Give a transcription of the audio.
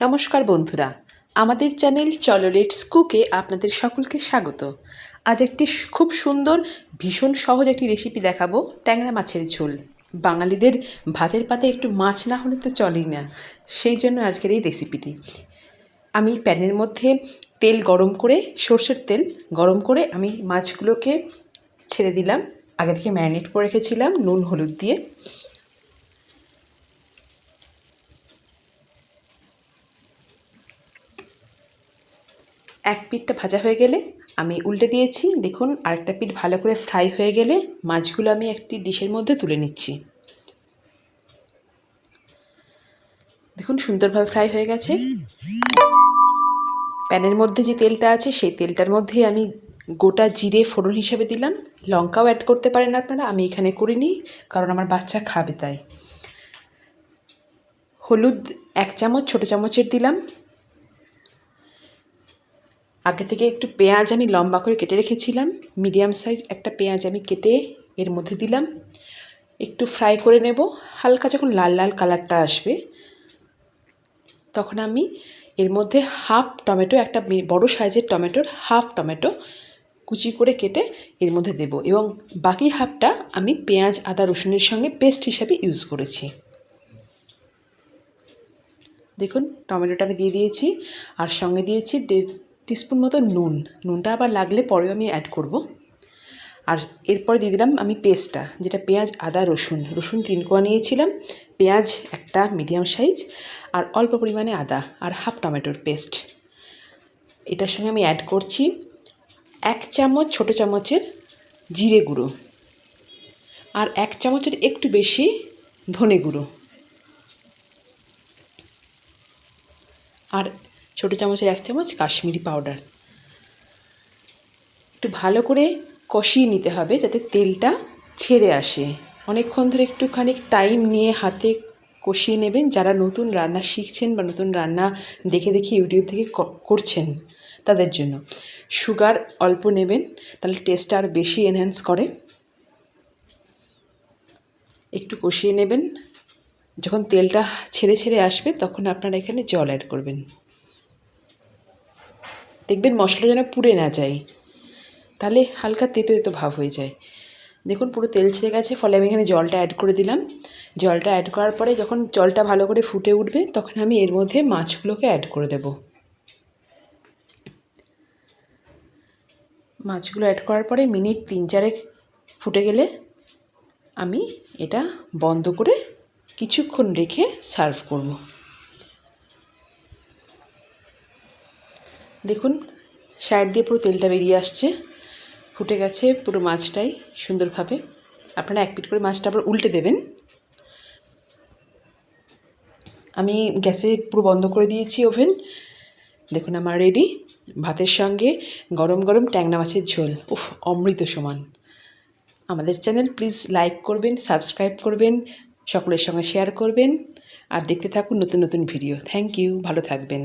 নমস্কার বন্ধুরা। আমাদের চ্যানেল চলো লেটস কুকে আপনাদের সকলকে স্বাগত। আজ একটি খুব সুন্দর, ভীষণ সহজ একটি রেসিপি দেখাবো, ট্যাংরা মাছের ঝোল। বাঙালিদের ভাতের পাতে একটু মাছ না হলে তো চলেই না, সেই জন্য আজকের এই রেসিপিটি আমি প্যানের মধ্যে তেল গরম করে, সর্ষের তেল গরম করে আমি মাছগুলোকে ছেড়ে দিলাম। আগে থেকে ম্যারিনেট করে রেখেছিলাম, নুন, হলুদ দিয়ে। এক পিঠটা ভাজা হয়ে গেলে আমি উল্টে দিয়েছি। দেখুন, আরেকটা পিঠ ভালো করে ফ্রাই হয়ে গেলে মাছগুলো আমি একটি ডিশের মধ্যে তুলে নিচ্ছি। দেখুন, সুন্দরভাবে ফ্রাই হয়ে গেছে। প্যানের মধ্যে যে তেলটা আছে, সেই তেলটার মধ্যেই আমি গোটা জিরে ফোড়ন হিসেবে দিলাম। লঙ্কাও অ্যাড করতে পারেন আপনারা, আমি এখানে করিনি, কারণ আমার বাচ্চা খাবে তাই। হলুদ এক চামচ, ছোটো চামচের দিলাম। আগে থেকে একটু পেঁয়াজ আমি লম্বা করে কেটে রেখেছিলাম, মিডিয়াম সাইজ একটা পেঁয়াজ আমি কেটে এর মধ্যে দিলাম। একটু ফ্রাই করে নেব, হালকা যখন লাল লাল কালারটা আসবে, তখন আমি এর মধ্যে হাফ টমেটো, একটা বড় সাইজের টমেটোর হাফ টমেটো কুচি করে কেটে এর মধ্যে দেব এবং বাকি হাফটা আমি পেঁয়াজ, আদা, রসুনের সঙ্গে পেস্ট হিসাবে ইউজ করেছি। দেখুন, টমেটোটা আমি দিয়ে দিয়েছি, আর সঙ্গে দিয়েছি দেড় টিস্পুন মতো নুন। নুনটা আবার লাগলে পরেও আমি অ্যাড করব। আর এরপরে দিয়ে দিলাম আমি পেস্টটা, যেটা পেঁয়াজ, আদা, রসুন। রসুন তিন কোয়া নিয়েছিলাম। পেঁয়াজ একটা মিডিয়াম সাইজ আর অল্প পরিমাণে আদা আর হাফ টমেটোর পেস্ট এটার সঙ্গে আমি অ্যাড করছি এক চামচ ছোটো চামচের জিরে গুঁড়ো আর এক চামচের একটু বেশি ধনে গুঁড়ো। আর ছোটো চামচের এক চামচ কাশ্মীরি পাউডার। একটু ভালো করে কষিয়ে নিতে হবে যাতে তেলটা ছেড়ে আসে। অনেকক্ষণ ধরে একটুখানি টাইম নিয়ে হাতে কষিয়ে নেবেন যারা নতুন রান্না শিখছেন বা নতুন রান্না দেখে দেখে ইউটিউব থেকে করছেন তাদের জন্য। সুগার অল্প নেবেন, তাহলে টেস্টটা আর বেশি এনহ্যান্স করে। একটু কষিয়ে নেবেন। যখন তেলটা ছেড়ে ছেড়ে আসবে তখন আপনারা এখানে জল অ্যাড করবেন। দেখবেন মশলা যেন পুড়ে না যায়। তাহলে হালকা তেতো তেতো ভাব হয়ে যায়। দেখুন পুরো তেল ছেড়ে গেছে, ফলে আমি এখানে জলটা অ্যাড করে দিলাম। জলটা অ্যাড করার পরে যখন জলটা ভালো করে ফুটে উঠবে, তখন আমি এর মধ্যে মাছগুলোকে অ্যাড করে দেব। মাছগুলো অ্যাড করার পরে মিনিট তিন চারেক ফুটে গেলে আমি এটা বন্ধ করে কিছুক্ষণ রেখে সার্ভ করব। দেখুন সাইড দিয়ে পুরো তেলটা বেরিয়ে আসছে। ফুটে গেছে পুরো মাছটাই সুন্দরভাবে। আপনারা এক পিট করে মাছটা আবার উল্টে দেবেন। আমি গ্যাসে পুরো বন্ধ করে দিয়েছি ওভেন। দেখুন, আমার রেডি ভাতের সঙ্গে গরম গরম ট্যাংরা মাছের ঝোল। উফ, অমৃত সমান। আমাদের চ্যানেল প্লিজ লাইক করবেন সাবস্ক্রাইব করবেন, সকলের সঙ্গে শেয়ার করবেন। আর দেখতে থাকুন নতুন নতুন ভিডিও থ্যাংক ইউ ভালো থাকবেন।